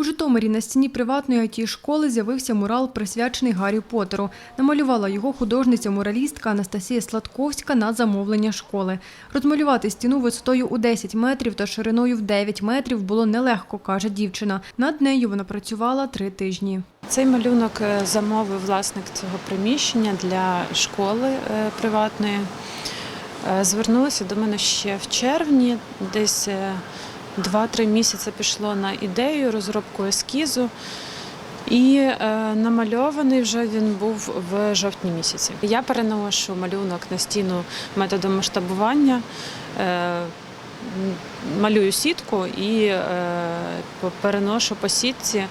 У Житомирі на стіні приватної it школи з'явився мурал, присвячений Гаррі Поттеру. Намалювала його художниця-муралістка Анастасія Сладковська на замовлення школи. Розмалювати стіну висотою у 10 метрів та шириною в 9 метрів було нелегко, каже дівчина. Над нею вона працювала три тижні. Цей малюнок е, замовив власник цього приміщення для школи е, приватної. Е, Звернулися до мене ще в червні, десь 2-3 місяці пішло на ідею, розробку ескізу. І е, намальований вже він був в жовтні місяці. Я переношу малюнок на стіну методом масштабування. Е, малюю сітку і е, переношу по сітці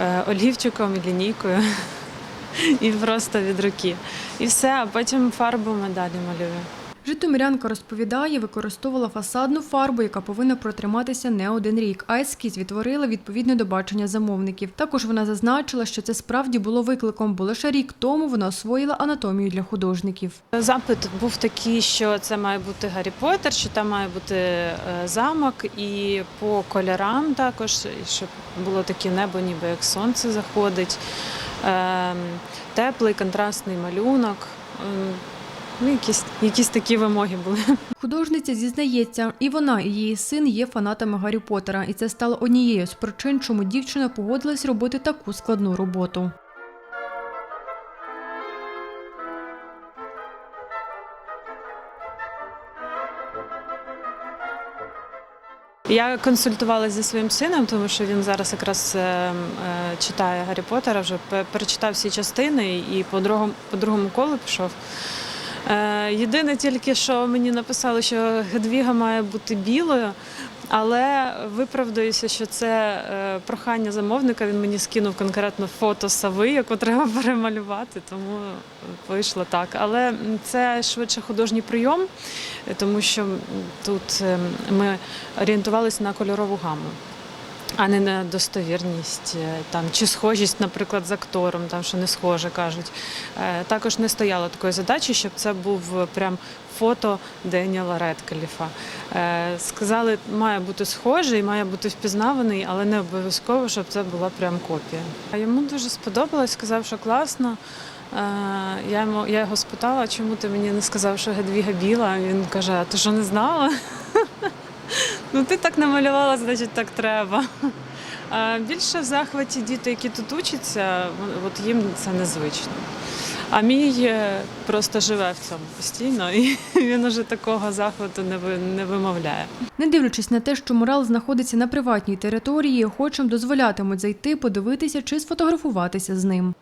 е, олівчиком і лінійкою. І просто від руки. І все, а потім фарбами далі малюю. Житомирянка розповідає, використовувала фасадну фарбу, яка повинна протриматися не один рік, а ескіз відтворила відповідне до бачення замовників. Також вона зазначила, що це справді було викликом, бо лише рік тому вона освоїла анатомію для художників. Запит був такий, що це має бути Гаррі Поттер, що там має бути е, замок, і по кольорам також, щоб було таке небо, ніби як сонце заходить. Ем, Теплий контрастний малюнок. Ну, якісь, якісь такі вимоги були. Художниця зізнається, і вона, і її син є фанатами Гаррі Поттера, і це стало однією з причин, чому дівчина погодилась робити таку складну роботу. Я консультувалася зі своїм сином, тому що він зараз якраз е, е, читає Гаррі Поттера, вже перечитав всі частини і по другому, по другому колу пішов. Е, Єдине тільки, що мені написали, що Гедвіга має бути білою, але виправдаюся, що це е, прохання замовника. Він мені скинув конкретно фото сови, яку треба перемалювати, тому вийшло так. Але це швидше художній прийом, тому що тут е, ми орієнтувалися на кольорову гаму. А не на достовірність е, там чи схожість, наприклад, з актором, там що не схоже кажуть. Е, Також не стояло такої задачі, щоб це був прям фото Деніела Редкліфа. Е, Сказали, має бути схожий, має бути впізнаваний, але не обов'язково, щоб це була прям копія. А йому дуже сподобалось, сказав, що класно. Я йому я його спитала, чому ти мені не сказав, що Гедвіга біла. Він каже: А ти що не знала? Ну, ти так намалювала, значить так треба. А більше в захваті діти, які тут учаться, от їм це незвично. А мій е, просто живе в цьому постійно, і він уже такого захвату не не вимовляє. Не дивлячись на те, що мурал знаходиться на приватній території, охочим дозволятимуть зайти, подивитися чи сфотографуватися з ним.